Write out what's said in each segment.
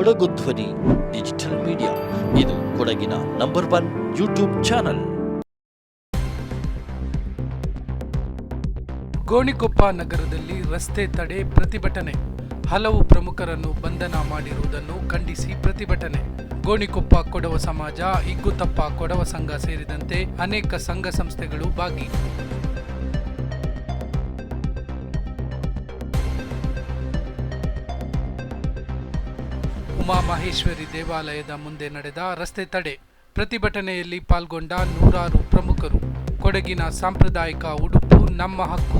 ಕೊಡಗು ಧ್ವನಿ, digital media. ಇದು ಕೊಡಗಿನ number one YouTube channel. Gonikoppa ನಗರದಲ್ಲಿ ರಸ್ತೆ ತಡೆ ಪ್ರತಿಭಟನೆ. ಹಲವು ಪ್ರಮುಖರನ್ನು ಬಂಧನ ಮಾಡಿರುವುದನ್ನು ಖಂಡಿಸಿ ಪ್ರತಿಭಟನೆ. ಗೋಣಿಕೊಪ್ಪ ಕೊಡವ ಸಮಾಜ, ಇಗ್ಗುತಪ್ಪ ಕೊಡವ ಸಂಘ ಸೇರಿದಂತೆ ಅನೇಕ ಸಂಘ ಸಂಸ್ಥೆಗಳು ಭಾಗಿ. ಉಮಾಮಹೇಶ್ವರಿ ದೇವಾಲಯದ ಮುಂದೆ ನಡೆದ ರಸ್ತೆ ತಡೆ ಪ್ರತಿಭಟನೆಯಲ್ಲಿ ಪಾಲ್ಗೊಂಡ ನೂರಾರು ಪ್ರಮುಖರು. ಕೊಡಗಿನ ಸಾಂಪ್ರದಾಯಿಕ ಉಡುಪು ನಮ್ಮ ಹಕ್ಕು.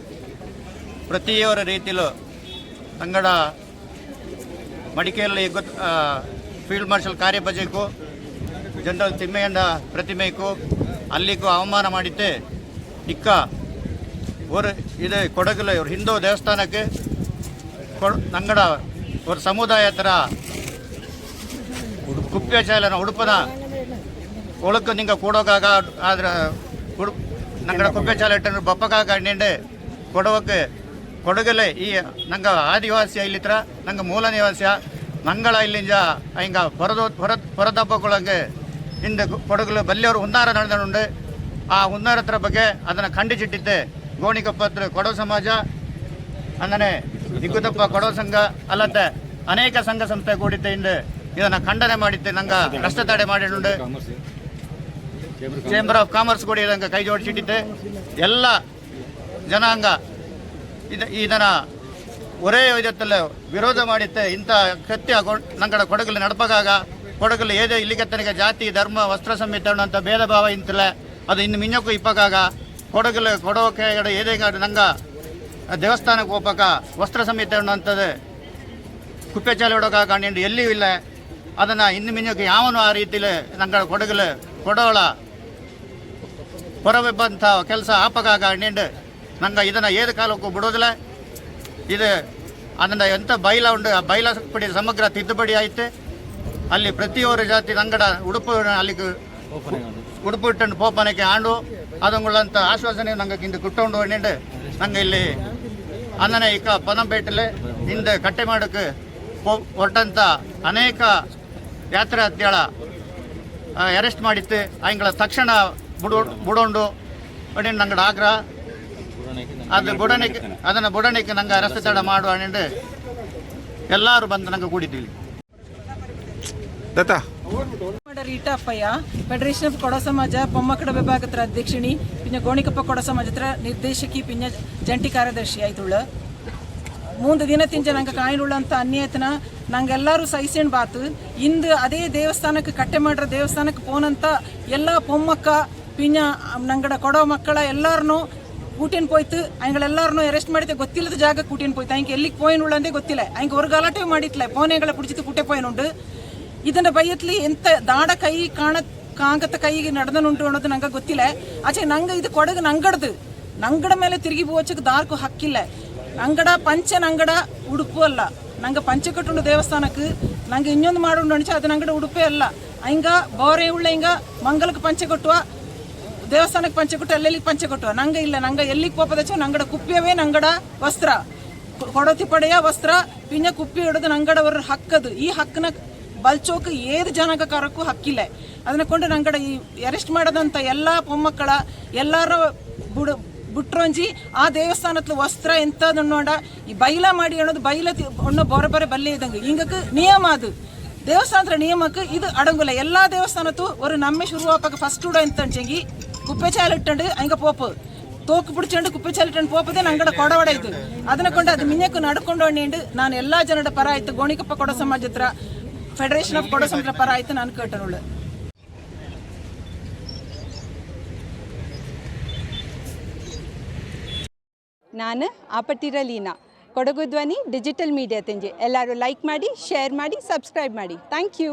గుర్తించండి ಪ್ರತಿಯೊರ ರೀತಿಲೂ ತಂಗಡ ಮಡಿಕೇರಿಯಲ್ಲಿ ಗೊತ್ ಫೀಲ್ಡ್ ಮಾರ್ಷಲ್ ಕಾರ್ಯಪಜೆಗೂ ಜನರಲ್ ತಿಮ್ಮಯ್ಯಣ್ಣ ಪ್ರತಿಮೆಗೂ ಅಲ್ಲಿಗೂ ಅವಮಾನ ಮಾಡಿದ್ದೆ ಇಕ್ಕ ஒரு ಇದು ಕೊಡಗಲು ஒரு ಹಿಂದೂ ದೇವಸ್ಥಾನಕ್ಕೆ ಕೊಡ ನಂಗಡ ஒரு ಸಮುದಾಯ ಥರ ಕುಪ್ಪೆಚಾಲನ ಉಡುಪನ ಒಳಕ್ಕೆ ನಿಂಗೆ ಕೂಡೋಕಾಗ ಆದ್ರೆ ಉಡು ನಂಗಡ ಕುಪ್ಪೆಚಾಲ ಇಟ್ಟು ಬಪ್ಪಕಾಗ ನಿಂಡೆ ಕೊಡೋಕೆ ಕೊಡಗಲೆ ಈ ನಂಗ ಆದಿವಾಸಿ ಇಲ್ಲಿತ್ರ ನಂಗೆ ಮೂಲ ನಿವಾಸಿಯ ನಂಗಳ ಇಲ್ಲಿಂದ ಹಿಂಗ ಹೊರದೋ ಹೊರ ಹೊರದಬ್ಬಗಳಂಗೆ ಹಿಂದೆ ಕೊಡಗಲು ಬಲ್ಲಿಯವರು ಹುನ್ನಾರ ನಡೆದುಂಡು ಆ ಹುನ್ನಾರತ್ರ ಬಗ್ಗೆ ಅದನ್ನು ಖಂಡಿಸಿಟ್ಟಿದ್ದೆ. ಗೋಣಿಕೊಪ್ಪ ಕೊಡವ ಸಮಾಜ ಅಂದನೆ ದಿಗ್ಗುದಪ್ಪ ಕೊಡವ ಸಂಘ ಅಲ್ಲದೆ ಅನೇಕ ಸಂಘ ಸಂಸ್ಥೆ ಕೂಡಿದ್ದೆ ಹಿಂದೆ ಇದನ್ನು ಖಂಡನೆ ಮಾಡಿದ್ದೆ, ನಂಗೆ ಕಷ್ಟ ತಡೆ ಮಾಡಿಡುಂಡು ಚೇಂಬರ್ ಆಫ್ ಕಾಮರ್ಸ್ ಕೂಡ ಇದನ್ನು ಕೈ ಜೋಡಿಸಿಟ್ಟಿದ್ದೆ. ಎಲ್ಲ ಜನಾಂಗ ಇದು ಇದನ್ನ ஒரே விதத்தில் விரோதம் ಮಾಡಿತ್ತೆ ಇಂಥ ಕೃತ್ಯ ನಂಗಡ ಕೊಡಗಲು ನಡಪಗಾಗ ಕೊಡಗಲು ಏದೇ ಇಲ್ಲಿಗತ್ತನಿಗ ಜಾತಿ ಧರ್ಮ ವಸ್ತ್ರ ಸಂಹಿತೆ ಅಂತ ಭೇದ ಭಾವ ಇಂತಿಲ್ಲ ಅದು ಇನ್ನು ಮಿಂಜಕ್ಕೂ ಇಪ್ಪಕಾಗ ಕೊಡಗಲು ಕೊಡೋಕೆ ಏದೇ ನಂಗ ದೇವಸ್ಥಾನಕ್ಕೆ ಹೋಗ್ಬೇಕ ವಸ್ತ್ರ ಸಂಹಿತೆ ಅನ್ನೋಂಥದ್ದು ಕುಪ್ಪೆ ಚಾಲೆ ಹೊಡೋಕಾಗ ಕಂಡು ಎಲ್ಲಿಯೂ ಇಲ್ಲ ಅದನ್ನು ಇನ್ನು ಮಿಂಜಕ್ಕೆ ಯಾವನು ಆ ರೀತಿಲಿ ನಂಗ ಕೊಡಗಲು ಕೊಡೋಳ ಹೊರವೆಬ್ಬಂಥ ಕೆಲಸ ಆಪಕಾಗ ನಿಂಡು ನಂಗೆ ಇದನ್ನು ಏದು ಕಾಲಕ್ಕೂ ಬಿಡೋದಿಲ್ಲ. ಇದು ಅದನ್ನು ಎಂಥ ಬೈಲ ಉಂಡು, ಆ ಬೈಲ ಪಡಿ ಸಮಗ್ರ ತಿದ್ದುಪಡಿ ಆಯಿತು. ಅಲ್ಲಿ ಪ್ರತಿಯೊಂದು ಜಾತಿ ನಂಗಡ ಉಡುಪು ಅಲ್ಲಿ ಉಡುಪು ಇಟ್ಟಂಡು ಪೋಪನಕ್ಕೆ ಆಂಡು. ಅದಂಗುಳ್ಳಂಥ ಆಶ್ವಾಸನೆ ನಂಗೆ ಹಿಂದೆ ಕುಟ್ಟೊಂಡು ನಿಂಡು ನಂಗೆ ಇಲ್ಲಿ ಅನ್ನನೆ ಈಗ ಪನಂಪೇಟಲೆ ಹಿಂದೆ ಕಟ್ಟೆ ಮಾಡೋಕ್ಕೆ ಹೊರಟಂಥ ಅನೇಕ ಯಾತ್ರೆ ಹತ್ಯಳ ಅರೆಸ್ಟ್ ಮಾಡಿತ್ತು. ಅಂಗಳ ತಕ್ಷಣ ಬುಡೋ ಬಿಡೋಂಡು. ಅಡಿನ ನಂಗಡ ಆಗ್ರಹ. ಅದು ಬುಡನಿಗೆ ಅದನ್ನು ಬುಡನಿಗೆ ನಂಗೆ ರಸ್ತೆ ತಡ ಮಾಡುವ ಅಣ್ಣ ಎಲ್ಲರೂ ಬಂದು ನಂಗೆ ಕೂಡಿದ್ವಿ ದತ್ತ. ಫೆಡರೇಷನ್ ಆಫ್ ಕೊಡ ಸಮಾಜ ಪೊಮ್ಮಕ್ಕಡ ವಿಭಾಗದ ಅಧ್ಯಕ್ಷಿಣಿ ಪಿನ್ನ ಗೋಣಿಕಪ್ಪ ಕೊಡ ಸಮಾಜದ ನಿರ್ದೇಶಕಿ ಪಿನ್ನ ಜಂಟಿ ಕಾರ್ಯದರ್ಶಿ ಆಯ್ತುಳ್ಳ. ಮುಂದೆ ದಿನ ತಿಂಜ ನಂಗೆ ಕಾಯಿನುಳ್ಳಂತ ಅನ್ಯತನ ನಂಗೆಲ್ಲರೂ ಸಹಿಸೇಣ್ ಬಾತು. ಇಂದು ಅದೇ ದೇವಸ್ಥಾನಕ್ಕೆ ಕಟ್ಟೆ ಮಾಡ್ರ ದೇವಸ್ಥಾನಕ್ಕೆ ಪೋನಂತ ಎಲ್ಲ ಪೊಮ್ಮಕ್ಕ ಪಿನ್ನ ನಂಗಡ ಕೊಡೋ ಮಕ್ಕಳ ಎಲ್ಲಾರನು ಕೂಟೇನ್ ಪೋಯ್ತು ಅವುಗಳೆಲ್ಲರನ್ನು ಅರೆಸ್ಟ್ ಮಾಡಿದ್ದೆ, ಗೊತ್ತಿಲ್ಲದ ಜಾಗ ಕೂಟೇನ್ ಪೋಯ್ತು. ಅಂಗೆ ಎಲ್ಲಿಗೆ ಪೋಯಿನ್ ಗೊತ್ತಿಲ್ಲ. ಅಂಗೆ ಅವ್ರು ಗಲಾಟೆ ಮಾಡಿಟ್ಲ ಪೋನೆಗಳ ಪುಡಿಚಿತು ಕುಟ್ಟೆ ಪೋಯನುಂಡು ಇದನ್ನ ಬೈಯತ್ಲಿ ಎಂತ ದಾಡ ಕೈ ಕಾಣ, ಕಾಂಗತ ಕೈಗೆ ನಡೆದನುಂಟು ಅನ್ನೋದು ನಂಗೆ ಗೊತ್ತಿಲ್ಲ. ಆಚೆ ನಂಗೆ ಇದು ಕೊಡಗು ನಂಗಡದು. ನಂಗಡ ಮೇಲೆ ತಿರುಗಿ ಬೋಚಕ್ಕೆ ದಾರ್ಕು ಹಕ್ಕಿಲ್ಲ. ನಂಗಡ ಪಂಚ, ನಂಗಡ ಉಡುಪು ಅಲ್ಲ. ನಂಗೆ ಪಂಚೆ ದೇವಸ್ಥಾನಕ್ಕೆ ನಂಗೆ ಇನ್ನೊಂದು ಮಾಡುಂಡು ಅಣಿಚ ಅದು ನಂಗಡ ಉಡುಪೇ ಅಲ್ಲ. ಹಿಂಗ ಬೋರೆ ಉಳ್ಳ ಹಿಂಗ ಮಂಗಲಕ್ಕೆ ಪಂಚ ಕೊಟ್ಟುವ ದೇವಸ್ಥಾನಕ್ಕೆ ಪಂಚೆ ಕೊಟ್ಟು ಎಲ್ಲಿಗೆ ಪಂಚೆ ಕೊಟ್ಟು? ನಂಗೆ ಇಲ್ಲ, ನಂಗೆ ಎಲ್ಲಿಗೆ ಕೋಪದಚ್ಚು ನಂಗಡ ಕುಪ್ಪಿಯವೇ ನಂಗಡ ವಸ್ತ್ರ. ಹೊಡತಿಪಡೆಯ ವಸ್ತ್ರ ಪಿಂಜ ಕುಪ್ಪಿ ಹಿಡಿದು ನಂಗಡವರ ಹಕ್ಕದು. ಈ ಹಕ್ಕನ ಬಲ್ಚೋಕೆ ಜನಕ ಜನಕಾರಕ್ಕೂ ಹಕ್ಕಿಲ್ಲ. ಅದನ್ನ ಕೊಂಡು ನಂಗಡ ಈ ಅರೆಸ್ಟ್ ಮಾಡದಂಥ ಎಲ್ಲ ಪೊಮ್ಮಕ್ಕಳ ಎಲ್ಲಾರು ಬುಡ, ಬುಟ್ರೊಂಜಿ, ಆ ದೇವಸ್ಥಾನದ ವಸ್ತ್ರ ಎಂಥದ್ದು ನೋಡ, ಈ ಬೈಲ ಮಾಡಿ ಅನ್ನೋದು ಬೈಲ ಅನ್ನೋ ಬರ ಬಲ್ಲೆ ಇದ್ದಂಗೆ. ಹಿಂಗಕ್ಕೆ ನಿಯಮ ಅದು. ದೇವಸ್ಥಾನದ ನಿಯಮಕ್ಕೆ ಇದು ಅಡಂಗುಲ್ಲ ಎಲ್ಲಾ ದೇವಸ್ಥಾನತ್ತು ಒಂದು ನಮ್ಮೆ ಶುರುವಾಪಕ್ಕೆ ಫಸ್ಟ್ ಕೂಡ ಎಂತಂಚೆಂಗಿ ಅಂಚೆಂಗಿ ಕುಪ್ಪೆಚಾಲ ಇಟ್ಟಂಡು ಹಂಗ ಪೋಪು ತೋಕು പിടിച്ചോണ്ട് കുപ്പിച്ചാലിട്ടാണ് പോപ്പതേ ഞങ്ങളുടെ കൊടവട ഇത് അതിനെ കൊണ്ട് അത് മിഞ്ഞക്ക് നടക്കൊണ്ട് വേണ്ടിയിട്ട് ನಾನು ಎಲ್ಲಾ ಜನರ ಪರ ಆಯ್ತು ಗೋಣಿಕಪ್ಪ ಕೊಡ ಸಮಾಜ ಹತ್ರ ಫೆಡರೇಷನ್ ಆಫ್ ಕೊಡ ಸಮಾಜ ಪರ ಆಯ್ತು ನಾನು ಕೇಟನುಳ್ಳು ನಾನು ಆಪಟ್ಟಿರ ಲೀನಾ ಕೊಡಗು ಧ್ವನಿ ಡಿಜಿಟಲ್ ಮೀಡಿಯಾ ತೆಂಜಿ ಎಲ್ಲರೂ ಲೈಕ್ ಮಾಡಿ ಶೇರ್ ಮಾಡಿ ಸಬ್ಸ್ಕ್ರೈಬ್ ಮಾಡಿ ಥ್ಯಾಂಕ್ ಯು